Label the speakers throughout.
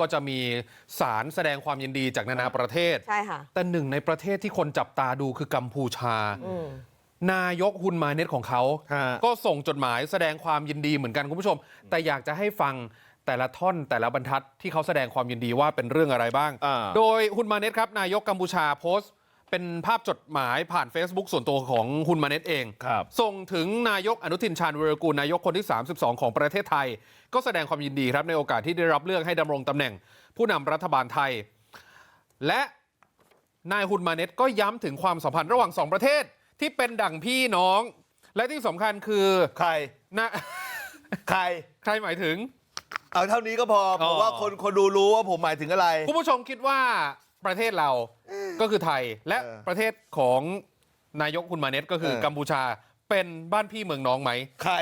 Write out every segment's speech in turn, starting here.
Speaker 1: ก็จะมีสารแสดงความยินดีจากนานาประเทศ
Speaker 2: ใช่ค่ะ
Speaker 1: แต่หนึ่งในประเทศที่คนจับตาดูคือกัมพูชา
Speaker 2: อืม
Speaker 1: นายกฮุนมาเน็ตของเขา
Speaker 3: ฮะ
Speaker 1: ก็ส่งจดหมายแสดงความยินดีเหมือนกันคุณผู้ชม แต่อยากจะให้ฟังแต่ละท่อนแต่ละบรรทัดที่เขาแสดงความยินดีว่าเป็นเรื่องอะไรบ้าง
Speaker 3: อ่า
Speaker 1: โดยฮุนมาเน็ตครับ นายกกัมพูชาโพสต์ เป็นภาพจดหมายผ่าน Facebook ส่วนตัวของฮุนมาเน็ตเอง
Speaker 3: ครับ
Speaker 1: ส่งถึงนายกอนุทินชาญวีรกูลนายกคนที่ 32 ของประเทศไทย ก็แสดงความยินดีครับในโอกาสที่ได้รับเลือกให้ดำรงตำแหน่งผู้นำรัฐบาลไทย และนายฮุนมาเน็ตก็ย้ำถึงความสัมพันธ์ระหว่างสองประเทศที่เป็นดั่งพี่น้อง และที่สำคัญคือ
Speaker 3: ใคร
Speaker 1: นะ
Speaker 3: ใคร
Speaker 1: ใครหมายถึง
Speaker 3: เอาเท่านี้ก็พอ
Speaker 1: อ๋
Speaker 3: ผ
Speaker 1: อ
Speaker 3: มว่าคนคนดูรู้ว่าผมหมายถึงอะไร
Speaker 1: คุณผู้ชมคิดว่าประเทศเรา ก็คือไทยและ
Speaker 3: เออ
Speaker 1: ประเทศของนายกคุณมาเน็ตก็คือ
Speaker 3: เออ
Speaker 1: กัมพูชาเป็นบ้านพี่เมืองน้องไหม
Speaker 3: ใคร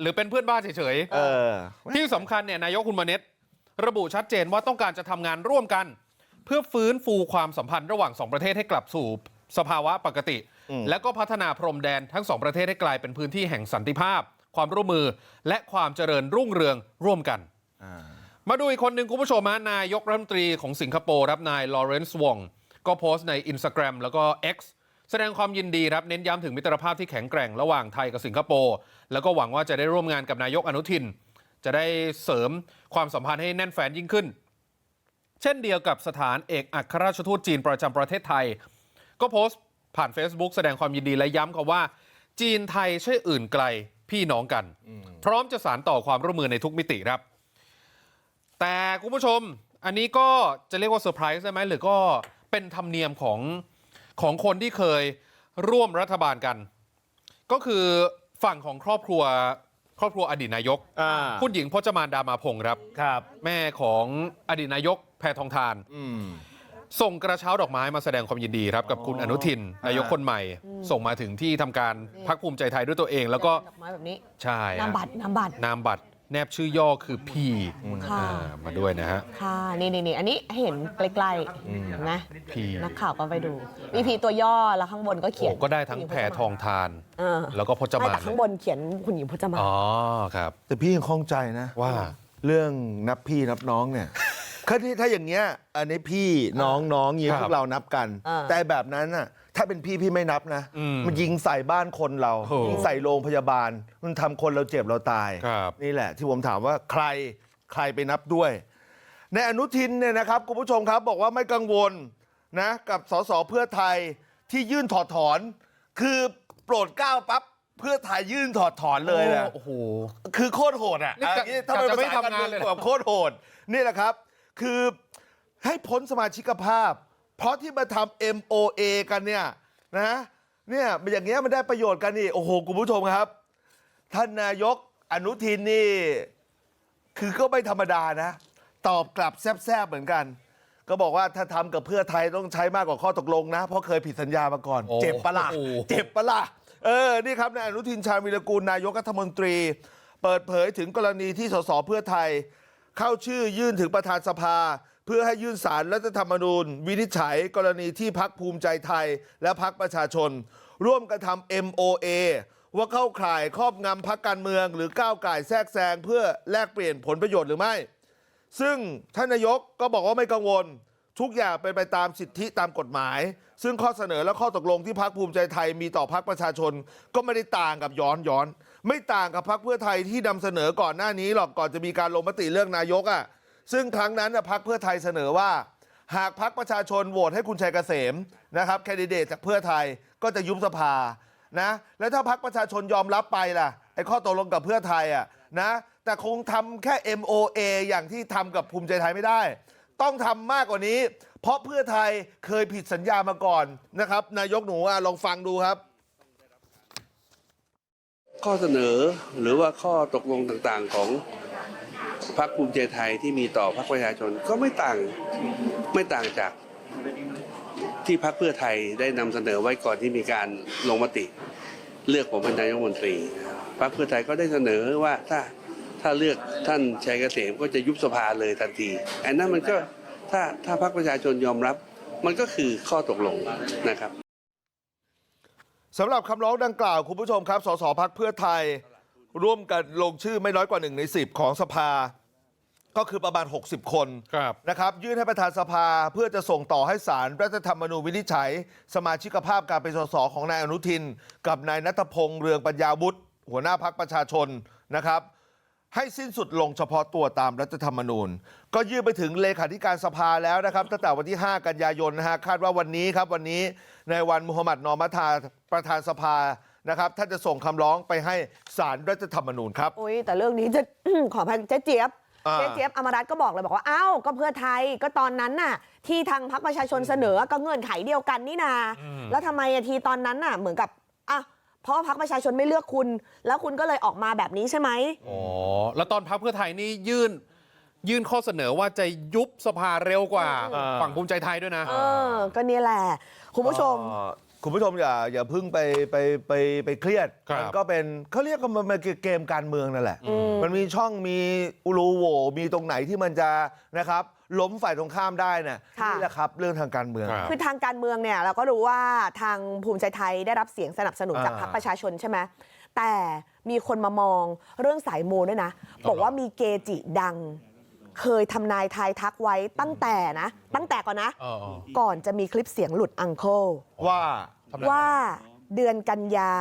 Speaker 1: หรือเป็นเพื่อนบ้านเฉย
Speaker 3: เออ
Speaker 1: ๆที่สำคัญเนี่ยนายกคุณมาเน็ตระบุชัดเจนว่าต้องการจะทำงานร่วมกัน เพื่อฟื้นฟูความสัมพันธ์ระหว่างสองประเทศให้กลับสู่สภาวะปกติ
Speaker 3: อืม
Speaker 1: และก็พัฒนาพรมแดนทั้งสองประเทศให้กลายเป็นพื้นที่แห่งสันติภาพ ความร่วมมือและความเจริญรุ่งเรืองร่วมกัน
Speaker 3: อ่า
Speaker 1: มาดูอีกคนหนึ่งคุณผู้ชมฮะนายกรัฐมนตรีของสิงคโปร์ครับนายลอเรนซ์วอง ก็โพสต์ใน Instagram แล้วก็ X แสดงความยินดีครับเน้นย้ำถึงมิตรภาพที่แข็งแกร่งระหว่างไทยกับสิงคโปร์แล้วก็หวังว่าจะได้ร่วมงานกับนายกอนุทิน จะได้เสริมความสัมพันธ์ให้แน่นแฟนยิ่งขึ้น เช่นเดียวกับสถานเอกอัครราชทูตจีนประจำประเทศไทย ก็โพสต์ผ่าน Facebook แสดงความยินดีและย้ำคำว่า จีนไทยใช่อื่นไกลพี่น้องกัน พร้อมจะสานต่อความร่วมมือในทุกมิติครับ แต่คุณผู้ชมอันนี้ก็จะเรียกว่าเซอร์ไพรส์ได้ไหมหรือก็ เป็นธรรมเนียมของของคนที่เคยร่วมรัฐบาลกัน ก็คือฝั่งของครอบครัวครอบครัวอดีตนายก
Speaker 3: อ่า
Speaker 1: คุณหญิงพจมานดามาพงศ์ครับ
Speaker 3: ครับ
Speaker 1: แม่ของอดีตนายกแพทองทาน
Speaker 3: อืม
Speaker 1: ส่งกระเช้าดอกไม้มาแสดงความยินดีครับกับคุณอนุทินนายกคนใหม่ ส่งมาถึงที่ทำการพักภูมิใจไทยด้วยตัวเอง แล้วก็
Speaker 2: ดอกไม้แบบนี้
Speaker 1: ใช่ฮะ
Speaker 2: นามบัตรนามบัตร
Speaker 1: นามบัตร แนบชื่อย่อคือพี่
Speaker 2: ค่ะ
Speaker 1: อ่ามาด้วยนะฮะ
Speaker 2: ค่ะนี่นี่นี่อันนี้เห็นใกล้ๆเห็นไหม
Speaker 1: พี่
Speaker 2: นักข่าวก็ไปดูมีพีตัวย่อแล้วข้างบนก็เขี
Speaker 1: โอ้
Speaker 2: ยน
Speaker 1: ก็ได้ทั้งแพทองทาน
Speaker 2: เออ
Speaker 1: แล้วก็พจ
Speaker 2: ไม่
Speaker 1: มาน
Speaker 2: แต่ข้างบนเขียนคุณหญิงพจมาน
Speaker 1: อ๋อครับ
Speaker 3: แต่พี่ยังคล่องใจนะ
Speaker 1: ว่า
Speaker 3: เรื่องนับพี่นับน้องเนี่ยคือที่ถ้าอย่างเงี้ยอันนี้พี่น้องน้องยิง
Speaker 1: ครับ
Speaker 3: พวกเรานับกัน
Speaker 2: อ่า
Speaker 3: แต่แบบนั้นน่ะ ถ้าเป็นพี่พี่ไม่นับนะ
Speaker 1: อืม
Speaker 3: มันยิงใส่บ้านคนเรา
Speaker 1: โอ้
Speaker 3: ยิงใส่โรงพยาบาลมันทำคนเราเจ็บเราตาย
Speaker 1: ครับ
Speaker 3: นี่แหละที่ผมถามว่าใครใครไปนับด้วย ในอนุทินเนี่ยนะครับคุณผู้ชมครับบอกว่าไม่กังวลนะกับสสเพื่อไทยที่ยื่นถอดถอน คือโปรดเกล้าปั๊บเพื่อไทยยื่นถอดถอนเลยนะ
Speaker 1: โอ้โห
Speaker 3: คือโคตรโหดอะ
Speaker 1: นี่กะ
Speaker 3: อันนี้ถ้าเป็น
Speaker 1: กะจะไม่
Speaker 3: ภาษาการ
Speaker 1: ทำงาน
Speaker 3: เมือง
Speaker 1: เลยเหรอ
Speaker 3: แบบโคตรโหดนี่แหละครับ คือให้พ้นสมาชิกภาพ เพราะที่มาทำ MOA กันเนี่ยนะเนี่ยอย่างเงี้ยมันได้ประโยชน์กันนี่โอ้โหคุณผู้ชมครับ ท่านนายกอนุทินนี่คือก็ไม่ธรรมดานะ ตอบกลับแซบๆเหมือนกัน ก็บอกว่าถ้าทำกับเพื่อไทยต้องใช้มากกว่าข้อตกลงนะ เพราะเคยผิดสัญญามาก่อน
Speaker 1: โอ้
Speaker 3: เจ็บปะล่ะ
Speaker 1: โอ้โห
Speaker 3: เจ็บปะล่ะเออนี่ครับนายอนุทินชาญวิรกูลนายกรัฐมนตรี เปิดเผยถึงกรณีที่สสเพื่อไทย เข้าชื่อยื่นถึงประธานสภา เพื่อให้ยื่นสารรัฐธรรมนูญวินิจฉัยกรณีที่พักภูมิใจไทยและพักประชาชน ร่วมกระทำ MOA ว่าเข้าข่ายครอบงำพักการเมือง หรือก้าวไก่แทรกแซงเพื่อแลกเปลี่ยนผลประโยชน์หรือไม่ ซึ่งท่านนายกก็บอกว่าไม่กังวล ทุกอย่างเป็นไปตามสิทธิตามกฎหมาย ซึ่งข้อเสนอและข้อตกลงที่พักภูมิใจไทยมีต่อพักประชาชน ก็ไม่ได้ต่างกับย้อนย้อน ไม่ต่างกับพักเพื่อไทยที่นำเสนอก่อนหน้านี้หรอกก่อนจะมีการลงมติเรื่องนายกอะ ซึ่งครั้งนั้นพักเพื่อไทยเสนอว่าหากพักประชาชนโหวตให้คุณชัยเกษมนะครับแคนดิเดตจากเพื่อไทยก็จะยุบสภานะแล้วถ้าพักประชาชนยอมรับไปล่ะไอ้ข้อตกลงกับเพื่อไทยอะนะแต่คงทำแค่ MOA อย่างที่ทำกับภูมิใจไทยไม่ได้ ต้องทำมากกว่านี้ เพราะเพื่อไทยเคยผิดสัญญามาก่อนนะครับ นายกหนูอะลองฟังดูครับ
Speaker 4: ข้อเสนอหรือว่าข้อตกลงต่างๆของ พรรคภูมิใจไทยที่มีต่อพรรคประชาชนก็ไม่ต่างไม่ต่างจากที่พรรคเพื่อไทยได้นำเสนอไว้ก่อนที่มีการลงมติ เลือกผมเป็นนายกรัฐมนตรี พรรคเพื่อไทยก็ได้เสนอว่าถ้าถ้าเลือกท่านชัยเกษมก็จะยุบสภาเลยทันทีอันนั้นมันก็ถ้าถ้าพรรคประชาชนยอมรับ มันก็คือข้อตกลงนะครับ
Speaker 3: สำหรับคำร้องดังกล่าวคุณผู้ชมครับ สสพักเพื่อไทย ร่วมกันลงชื่อไม่น้อยกว่าหนึ่งในสิบของสภาก็คือประมาณ60คน
Speaker 1: ครับ
Speaker 3: นะครับยื่นให้ประธานสภาเพื่อจะส่งต่อให้ศาลรัฐธรรมนูญวินิจฉัย สมาชิกภาพการเป็นสสของนายอนุทิน กับนายนัทพงษ์เรืองปัญญาวุฒิหัวหน้าพักประชาชนนะครับ ให้สิ้นสุดลงเฉพาะตัวตามรัฐธรรมนูญ ก็ยื่นไปถึงเลขาธิการสภาแล้วนะครับตั้งแต่วันที่ 5 กันยายนนะฮะคาดว่าวันนี้ครับวันนี้ในวันมุฮัมมัดนอมัทาประธานสภา นะครับท่านจะส่งคำร้องไปให้ศาลรัฐธรรมนูญครับ
Speaker 2: โอ้ยแต่เรื่องนี้จะขออภัยเจ๊เจี๊ยบ
Speaker 3: อ่า
Speaker 2: เจ๊เจี๊ยบอมรัตน์ก็บอกเลยบอกว่าอ้าวก็เพื่อไทยก็ตอนนั้นน่ะ ที่ทางพรรคประชาชนเสนอก็เงื่อนไขเดียวกันนี่นาแล้วทำไมอะทีตอนนั้นน่ะเหมือนกับอะเพราะว่าพรรคประชาชนไม่เลือกคุณ แล้วคุณก็เลยออกมาแบบนี้ใช่ไหม
Speaker 1: อ๋อแล้วตอนพักเพื่อไทยนี่ยื่นยื่นข้อเสนอว่าจะยุบสภาเร็วกว่า
Speaker 3: อ่า
Speaker 1: ฝั่งภูมิใจไทยด้วยนะ
Speaker 2: เออก็เนี่ยแหละคุณผู้ชม
Speaker 3: เอ่อ คุณผู้ชมอย่าอย่าเพิ่งไปไปไปไปเครียด
Speaker 1: ครับ
Speaker 3: มันก็เป็นเขาเรียกกันมันเป็นเกมการเมืองนั่นแหละ
Speaker 2: อืม
Speaker 3: มันมีช่องมีอุรูโหวมีตรงไหนที่มันจะนะครับ ล้มฝ่ายตรงข้ามได้เนี่ย
Speaker 2: ค่ะ
Speaker 3: นี่แหละครับ เรื่องทางการเมือง
Speaker 1: ครับ
Speaker 2: คือทางการเมืองเนี่ยเราก็รู้ว่าทางภูมิใจไทยได้รับเสียงสนับสนุนจาก
Speaker 3: อ่า
Speaker 2: พรรคประชาชนใช่ไหมแต่มีคนมามองเรื่องสายมูด้วยนะ บอกว่ามีเกจิดัง เคยทำนายทายทักไว้ตั้งแต่นะตั้งแต่ก่อนนะ
Speaker 1: เออ
Speaker 2: ก่อนจะมีคลิปเสียงหลุดอังเคิล
Speaker 3: ว่า
Speaker 1: ทำไม
Speaker 2: ว่าเดือนกันยา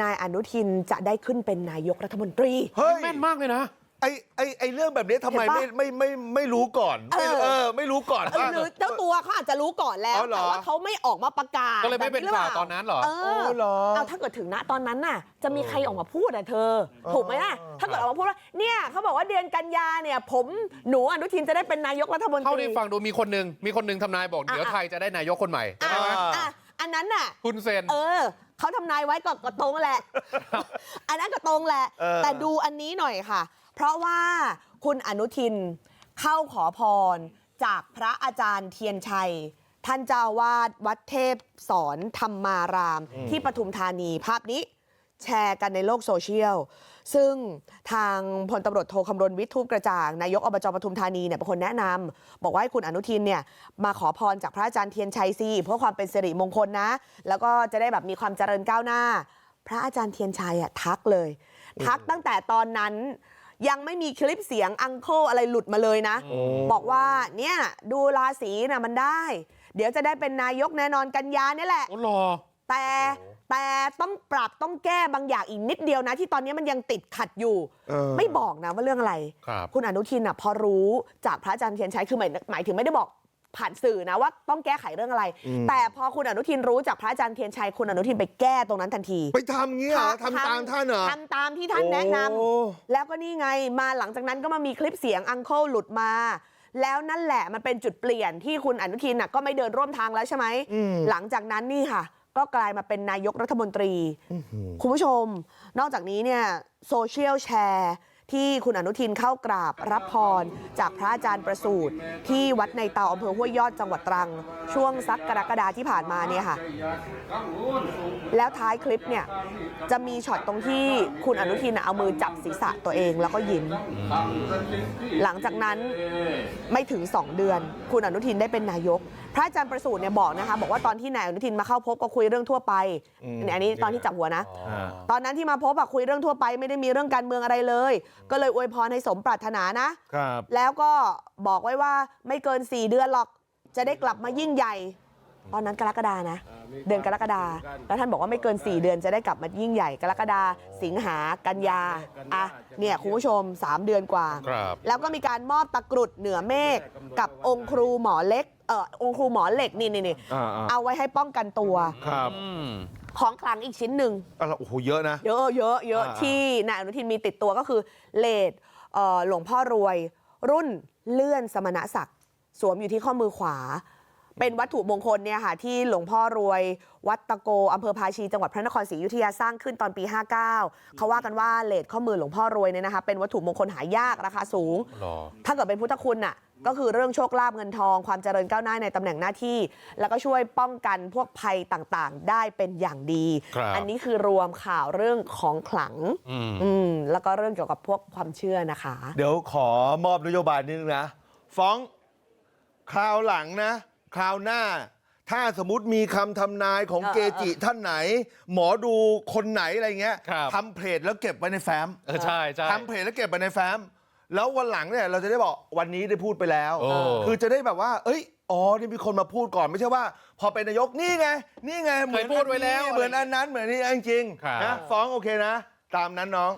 Speaker 2: นายอนุทินจะได้ขึ้นเป็นนายกรัฐมนตรี
Speaker 3: เฮ้ย
Speaker 1: แม่นมากเลยนะ
Speaker 3: ไอไอไอเรื่องแบบนี้ทำไม
Speaker 2: เห็
Speaker 3: ไม่
Speaker 2: นปะ
Speaker 3: ไม่ไม่ไม่รู้ก่อนไม่
Speaker 2: เออ
Speaker 3: เออ ไม่รู้ก่อน
Speaker 2: เออ
Speaker 3: ว่า
Speaker 2: หรือเจ้าตัวเขาอาจจะรู้ก่อนแล้ว
Speaker 3: อ๋อเหรอ
Speaker 2: แต่ว่าเขาไม่ออกมาประกาศ
Speaker 1: ก็เลยไม่เป็น
Speaker 2: แบบหรือ
Speaker 1: ข่าว
Speaker 2: ปล่
Speaker 1: ตอนนั้นเหรอ
Speaker 2: เอ
Speaker 3: โอ้
Speaker 2: อ
Speaker 3: เหรอ
Speaker 2: เอาถ้าเกิดถึงณตอนนั้นน่ะ จะมีใครออกมาพูดอะเธอ ถูกไหมล่ะ ถ้าเกิดออกมาพูดว่าเนี่ยเขาบอกว่าเดือนกันยาเนี่ย ผมหนูอนุทินจะได้เป็นนายกรัฐมนต
Speaker 1: เท่า
Speaker 2: รี
Speaker 1: ที่ฟังดูมีคนหนึ่งมีคนหนึ่งทำนายบอก
Speaker 2: อะ
Speaker 1: เดี๋ยวไทยจะได้นายกคนใหม่
Speaker 2: อะ
Speaker 1: ใช่ไหม
Speaker 2: อะอันนั้นน่ะ
Speaker 1: คุณเซน
Speaker 2: เออเขาทำนายไว้ก็ก็ตรงแหละ อันนั้นก็ตรงแหละ
Speaker 3: เออ
Speaker 2: แต่ดูอันนี้หน่อยค่ะ เพราะว่าคุณอนุทินเข้าขอพรจากพระอาจารย์เทียนชัยท่านเจ้าอาวาดวัดเทพสอนธรรมารามที่ปทุมธานีภาพนี้แชร์กันในโลกโซเชียล ซึ่งทางพลตำรวจโทคำรณวิทย์ทูปกระจ่าง นายกอบจปทุมธานีเนี่ยเป็นคนแนะนำบอกว่าให้คุณอนุทินเนี่ยมาขอพรจากพระอาจารย์เทียนชัยสิเพื่อความเป็นสิริมงคลนะ แล้วก็จะได้แบบมีความเจริญก้าวหน้า พระอาจารย์เทียนชัยอะทักเลย ทักตั้งแต่ตอนนั้น ยังไม่มีคลิปเสียงอังโคอะไรหลุดมาเลยนะบอกว่าเนี่ยดูราศีน่ะมันได้เดี๋ยวจะได้เป็นนายกแน่นอนกันยาเนี่ยแหละ
Speaker 1: โอ้รอ
Speaker 2: แต่แต่ต้องปรับต้องแก้บางอย่างอีกนิดเดียวนะ ที่ตอนนี้มันยังติดขัดอยู่
Speaker 3: เออ
Speaker 2: ไม่บอกนะว่าเรื่องอะไร
Speaker 1: ครับ
Speaker 2: คุณอนุทินอะพอรู้จากพระอาจารย์เทียนชัยคือหมายหมายถึงไม่ได้บอก ผ่านสื่อนะว่าต้องแก้ไขเรื่องอะไร แต่พอคุณอนุทินรู้จากพระอาจารย์เทียนชัยคุณอนุทินไปแก้ตรงนั้นทันที
Speaker 3: ไปทำงี้เหรอทำตามท่านเหรอ
Speaker 2: ทำตามที่ท่านแนะนำ
Speaker 3: โอ้
Speaker 2: แล้วก็นี่ไงมาหลังจากนั้นก็มามีคลิปเสียงอังเคิลหลุดมา แล้วนั่นแหละมันเป็นจุดเปลี่ยนที่คุณอนุทินน่ะก็ไม่เดินร่วมทางแล้วใช่ไหมหลังจากนั้นนี่ค่ะ ก็กลายมาเป็นนายกรัฐมนตรีคุณผู้ชม นอกจากนี้เนี่ยโซเชียลแชร์ ที่คุณอนุทินเข้ากราบรับพรจากพระอาจารย์ประสูตรที่วัดในเตาอำเภอห้วยยอดจังหวัดตรัง ช่วงสักกรกฎาที่ผ่านมาเนี่ยค่ะ แล้วท้ายคลิปเนี่ยจะมีช็อตตรงที่คุณอนุทินน่ะเอามือจับศีรษะตัวเองแล้วก็ยิ้ม หลังจากนั้นไม่ถึง 2 เดือน คุณอนุทินได้เป็นนายก พระอาจารย์ประสูติเนี่ยบอกนะคะบอกว่าตอนที่นายอนุทินมาเข้าพบก็คุยเรื่องทั่วไป
Speaker 3: อืม
Speaker 2: เนี่ยอันนี้ตอนที่จับหัวนะ
Speaker 1: อ๋อ
Speaker 2: ตอนนั้นที่มาพบอะคุยเรื่องทั่วไปไม่ได้มีเรื่องการเมืองอะไรเลยก็เลยอวยพรให้สมปรารถนานะ
Speaker 3: ครับ
Speaker 2: แล้วก็บอกไว้ว่าไม่เกิน4เดือนหรอกจะได้กลับมายิ่งใหญ่ตอนนั้นกรกฎานะเดือนกรกฎาแล้วท่านบอกว่าไม่เกิน 4 เดือนจะได้กลับมายิ่งใหญ่กรกฎาสิงหากันยาอะเนี่ยคุณผู้ชม 3 เดือนกว่า
Speaker 1: ครับ
Speaker 2: แล้วก็มีการมอบตะกรุดเหนือเมฆกับองค์ครูหมอเล็กเออองค์ครูหมอเหล็กนี่นี่นี่
Speaker 3: อ่าๆ
Speaker 2: เอาไว้ให้ป้องกันตัว
Speaker 3: ครับ
Speaker 1: อืม
Speaker 2: ของคลังอีกชิ้นหนึ่ง
Speaker 3: อะโอ้โหเยอะนะ
Speaker 2: เยอะเยอะเยอะ
Speaker 3: อ่า
Speaker 2: ที่นายอนุทินมีติดตัวก็คือเลดเอ่อหลวงพ่อรวย รุ่นเลื่อนสมณศักดิ์สวมอยู่ที่ข้อมือขวา เป็นวัตถุมงคลเนี่ยค่ะที่หลวงพ่อรวย วัดตะโกอำเภอภาชีจังหวัดพระนครศรีอยุธยาสร้างขึ้นตอนปี 59 เขาว่ากันว่าเลดข้อมือหลวงพ่อรวยเนี่ยนะคะเป็นวัตถุมงคลหายากราคาสูง
Speaker 1: รอ
Speaker 2: ถ้าเกิดเป็นพุทธคุณน่ะ ก็คือเรื่องโชคลาภเงินทองความเจริญก้าวหน้าในตำแหน่งหน้าที่แล้วก็ช่วยป้องกันพวกภัยต่างๆได้เป็นอย่างดี
Speaker 1: ครับ
Speaker 2: อันนี้คือรวมข่าวเรื่องของขลัง
Speaker 1: อืม
Speaker 2: อืมแล้วก็เรื่องเกี่ยวกับพวกความเชื่อนะคะ
Speaker 3: เดี๋ยวขอมอบนโยบายนิดนึงนะ ฟ้องคราวหลังนะ คราวหน้า ถ้าสมมติมีคำทำนายของ
Speaker 2: เออ
Speaker 3: เกจิท่านไหน หมอดูคนไหนอะไรเงี้ย
Speaker 1: ครับ
Speaker 3: ทำเพจแล้วเก็บไว้ในแฟ้ม
Speaker 1: เออใช่ใช่
Speaker 3: ทำเพจแล้วเก็บไว้ในแฟ้ม แล้ววันหลังเนี่ยเราจะได้บอกวันนี้ได้พูดไปแล้ว
Speaker 1: เออ
Speaker 3: คือจะได้แบบว่าเอ้ยอ๋อนี่มีคนมาพูดก่อนไม่ใช่ว่าพอเป็นนายกนี่ไงนี่ไงเหมือน
Speaker 1: เคยพูดไว้แล้ว
Speaker 3: อันนี้เหมือนอันนั้นเหมือนนี่จริง
Speaker 1: ครับ
Speaker 3: ๆนะฟ้องโอเคนะตามนั้นน้อง